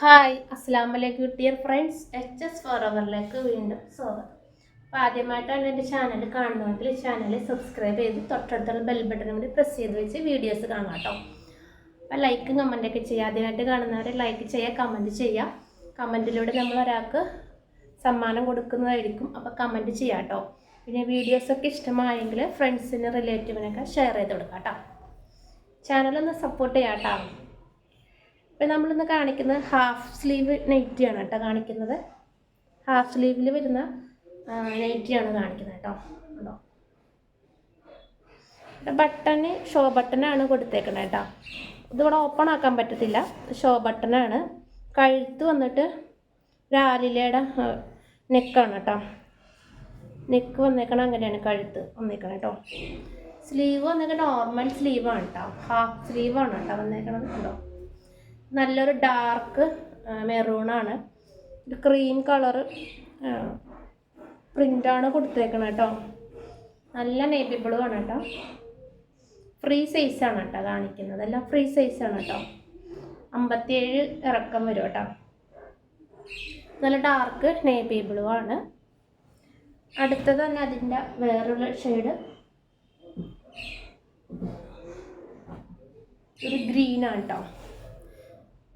Hi അസ്സാം വലൈക്കും dear friends H S four അവറിലേക്ക് വീണ്ടും സ്വാഗതം. അപ്പോൾ ആദ്യമായിട്ടാണ് എന്റെ ചാനൽ കാണുന്നതെങ്കിൽ ചാനൽ സബ്സ്ക്രൈബ് ചെയ്ത് തൊട്ടടുത്തുള്ള ബെൽ ബട്ടൺ കൂടി പ്രസ് ചെയ്ത് വെച്ച് വീഡിയോസ് കാണാം കേട്ടോ അപ്പോൾ ലൈക്ക് കമന്റൊക്കെ ചെയ്യുക. ആദ്യമായിട്ട് കാണുന്നവരെ ലൈക്ക് ചെയ്യുക കമന്റ് ചെയ്യുക. കമന്റിലൂടെ നമ്മൾ ഒരാൾക്ക് സമ്മാനം കൊടുക്കുന്നതായിരിക്കും. അപ്പോൾ കമന്റ് ചെയ്യാം കേട്ടോ പിന്നെ വീഡിയോസൊക്കെ ഇഷ്ടമായെങ്കിൽ ഫ്രണ്ട്സിന് റിലേറ്റീവിനൊക്കെ ഷെയർ ചെയ്ത് കൊടുക്കാം കേട്ടോ ചാനലൊന്ന് സപ്പോർട്ട് ചെയ്യാം കേട്ടോ ഇപ്പം നമ്മളിന്ന് കാണിക്കുന്നത് ഹാഫ് സ്ലീവ് നൈറ്റിയാണ് കേട്ടോ കാണിക്കുന്നത്. ഹാഫ് സ്ലീവിൽ വരുന്ന നൈറ്റിയാണ് കാണിക്കുന്നത് കേട്ടോ. ഉണ്ടോ ബട്ടണ് ഷോ ബട്ടണാണ് കൊടുത്തേക്കുന്നത് കേട്ടോ. ഇതിവിടെ ഓപ്പൺ ആക്കാൻ പറ്റത്തില്ല. ഷോ ബട്ടണാണ് കഴുത്ത് വന്നിട്ട് രാലിലയുടെ നെക്കാണ് കേട്ടോ. നെക്ക് വന്നേക്കണം അങ്ങനെയാണ് കഴുത്ത് വന്നേക്കണം കേട്ടോ. സ്ലീവ് വന്നേക്കണ നോർമൽ സ്ലീവാണ് കേട്ടോ. ഹാഫ് സ്ലീവാണ് കേട്ടോ വന്നേക്കണത്. കേട്ടോ നല്ലൊരു ഡാർക്ക് മെറൂണാണ് ഇത് ക്രീം കളറ് പ്രിന്റാണ് കൊടുത്തേക്കണത് കേട്ടോ നല്ല നേവി ബ്ലൂ ആണ് കേട്ടോ ഫ്രീ സൈസാണ് കേട്ടോ കാണിക്കുന്നത്. എല്ലാം ഫ്രീ സൈസാണ് കേട്ടോ അമ്പത്തിയേഴ് ഇറക്കം വരും കേട്ടോ നല്ല ഡാർക്ക് നേവി ബ്ലൂ ആണ്. അടുത്തത് തന്നെ അതിന്റെ വേറൊരു ഷെയ്ഡ് ഒരു ഗ്രീനാണ് കേട്ടോ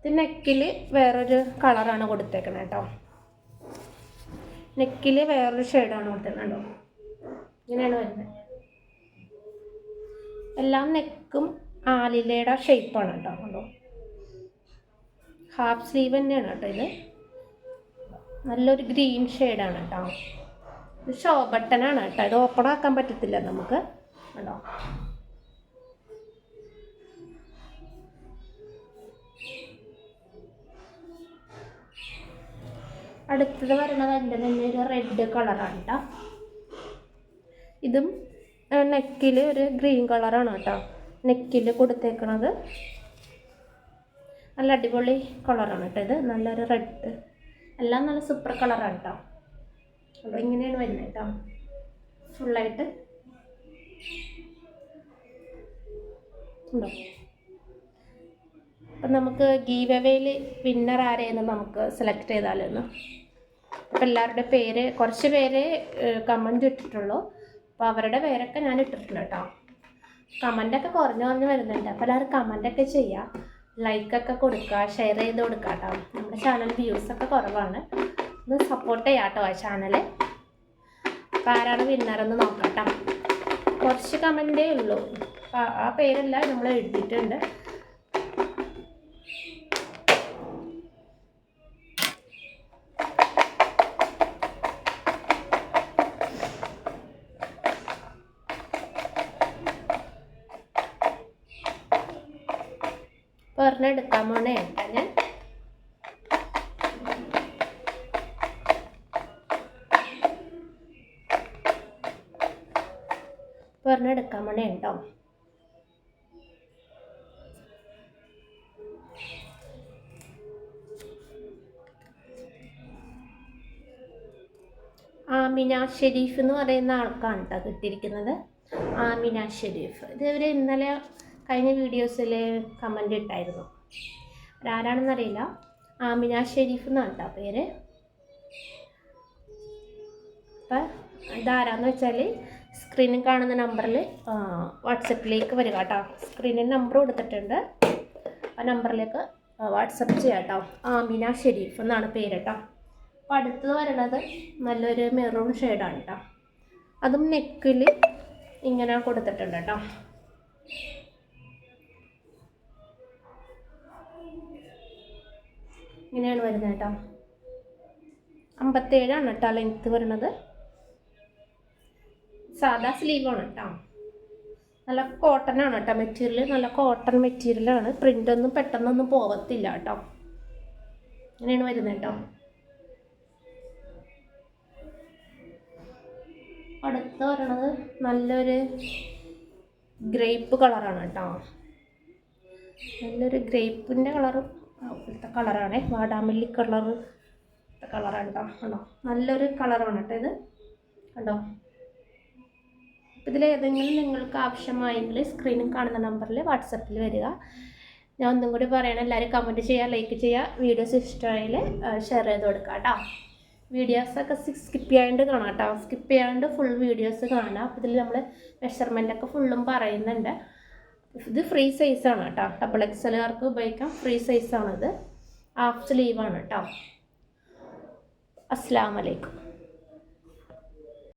നെക്കിൽ വേറൊരു കളറാണ് കൊടുത്തേക്കണത് കേട്ടോ. നെക്കിൽ വേറൊരു ഷെയ്ഡാണ് കൊടുത്തേക്കണത് കേട്ടോ ഇങ്ങനെയാണ് വരുന്നത്. എല്ലാം നെക്കും ആലിലയുടെ ഷേപ്പാണ് കേട്ടോ കണ്ടോ? ഹാഫ് സ്ലീവ് തന്നെയാണ് കേട്ടോ ഇത്. നല്ലൊരു ഗ്രീൻ ഷെയ്ഡാണ് കേട്ടോ. ഇത് ഷോ ബട്ടനാണ് കേട്ടോ. ഇത് ഓപ്പൺ ആക്കാൻ പറ്റത്തില്ല നമുക്ക്. കണ്ടോ? അടുത്തത് വരുന്നത് എന്റെ തന്നെ ഒരു റെഡ് കളറാണ് കേട്ടോ ഇതും നെക്കിൽ ഒരു ഗ്രീൻ കളറാണ് കേട്ടോ നെക്കിൽ കൊടുത്തേക്കണത് നല്ല അടിപൊളി കളറാണ് കേട്ടോ ഇത്. നല്ലൊരു റെഡ് എല്ലാം നല്ല സൂപ്പർ കളറാണ് കേട്ടോ അപ്പോൾ ഇങ്ങനെയാണ് വരുന്നത് കേട്ടോ ഫുള്ളായിട്ട് ഉണ്ടോ? അപ്പം നമുക്ക് ഗീവ് അവേയിൽ വിന്നർ ആരെയെന്ന് നമുക്ക് സെലക്ട് ചെയ്താലൊന്ന് അപ്പം എല്ലാവരുടെ പേര് കുറച്ച് പേര് കമന്റ് ഇട്ടിട്ടുള്ളൂ. അപ്പോൾ അവരുടെ പേരൊക്കെ ഞാൻ ഇട്ടിട്ടുണ്ട് കേട്ടോ. കമന്റൊക്കെ കുറഞ്ഞു കുറഞ്ഞ് വരുന്നുണ്ട്. അപ്പോൾ എല്ലാവരും കമന്റൊക്കെ ചെയ്യുക ലൈക്കൊക്കെ കൊടുക്കുക ഷെയർ ചെയ്ത് കൊടുക്കുക കേട്ടോ. നമ്മുടെ ചാനൽ വ്യൂസൊക്കെ കുറവാണ്. ഒന്ന് സപ്പോർട്ട് ചെയ്യാം കേട്ടോ ആ ചാനൽ അപ്പോൾ ആരാണ് വിന്നറെന്ന് നോക്കാം കേട്ടോ. കുറച്ച് കമന്റേ ഉള്ളൂ. ആ പേരെല്ലാം നമ്മൾ എഴുതിയിട്ടുണ്ട്. പറഞ്ഞെടുക്കാൻ പോണേ കേട്ടോ ഞാൻ പറഞ്ഞെടുക്കാൻ പോണേ കേട്ടോ. ആമിന ഷെരീഫ് എന്ന് പറയുന്ന ആൾക്കാണ് കേട്ടോ കിട്ടിയിരിക്കുന്നത്. ആമിന ഷെരീഫ്. ഇത് ഇവർ ഇന്നലെ കഴിഞ്ഞ വീഡിയോസിൽ കമന്റ് ഇട്ടായിരുന്നു. ആരാണെന്നറിയില്ല. ആമിന ഷെരീഫ് എന്നാണ് കേട്ടോ പേര്. അപ്പം ഇതാരാന്ന് വെച്ചാൽ സ്ക്രീനിൽ കാണുന്ന നമ്പറിൽ വാട്സപ്പിലേക്ക് വരിക കേട്ടോ സ്ക്രീനിൽ നമ്പർ കൊടുത്തിട്ടുണ്ട്. ആ നമ്പറിലേക്ക് വാട്സപ്പ് ചെയ്യാം കേട്ടോ ആമിന ഷെരീഫ് എന്നാണ് പേര് കേട്ടോ അപ്പോൾ അടുത്തത് വരണത് നല്ലൊരു മെറൂൺ ഷെയ്ഡാണ് കേട്ടോ അതും നെക്കിൽ ഇങ്ങനെ കൊടുത്തിട്ടുണ്ട് കേട്ടോ ഇങ്ങനെയാണ് വരുന്നത് കേട്ടോ. അമ്പത്തേഴാണ് കേട്ടോ ലെങ്ത്ത് വരുന്നത്. സാധാ സ്ലീവാണ് കേട്ടോ. നല്ല കോട്ടൺ ആണ് കേട്ടോ മെറ്റീരിയൽ നല്ല കോട്ടൺ മെറ്റീരിയലാണ് പ്രിന്റൊന്നും പെട്ടെന്നൊന്നും പോവത്തില്ല കേട്ടോ. ഇങ്ങനെയാണ് വരുന്നത് കേട്ടോ. അടുത്ത് പറയണത് നല്ലൊരു ഗ്രേപ്പ് കളറാണ് കേട്ടോ. നല്ലൊരു ഗ്രേപ്പിന്റെ കളറും ഇവിടുത്തെ കളറാണ്. വാടാമല്ലി കളർ. കളറാണ് കേട്ടോ കണ്ടോ? നല്ലൊരു കളറാണ് കേട്ടോ ഇത്. കണ്ടോ? ഇതിൽ ഏതെങ്കിലും നിങ്ങൾക്ക് ആവശ്യമായെങ്കിൽ സ്ക്രീനിൽ കാണുന്ന നമ്പറിൽ വാട്സപ്പിൽ വരിക. ഞാൻ ഒന്നും കൂടി പറയണം എല്ലാവരും കമന്റ് ചെയ്യുക ലൈക്ക് ചെയ്യുക വീഡിയോസ് ഇഷ്ടമായി ഷെയർ ചെയ്ത് കൊടുക്കുക കേട്ടോ വീഡിയോസൊക്കെ സ്കിപ്പ് ചെയ്യാണ്ട് കാണാം കേട്ടോ സ്കിപ്പ് ചെയ്യാണ്ട് ഫുൾ വീഡിയോസ് കാണാം. അപ്പോൾ ഇതിൽ നമ്മൾ മെഷർമെന്റൊക്കെ ഫുള്ളും പറയുന്നുണ്ട്. ഇത് ഫ്രീ സൈസാണ് കേട്ടോ. ഡബിൾ എക്സ് എല്ലാവർക്കും ഉപയോഗിക്കാം. ഫ്രീ സൈസാണിത് ഹാഫ് സ്ലീവാണ് കേട്ടോ. അസ്സാം വലൈക്കും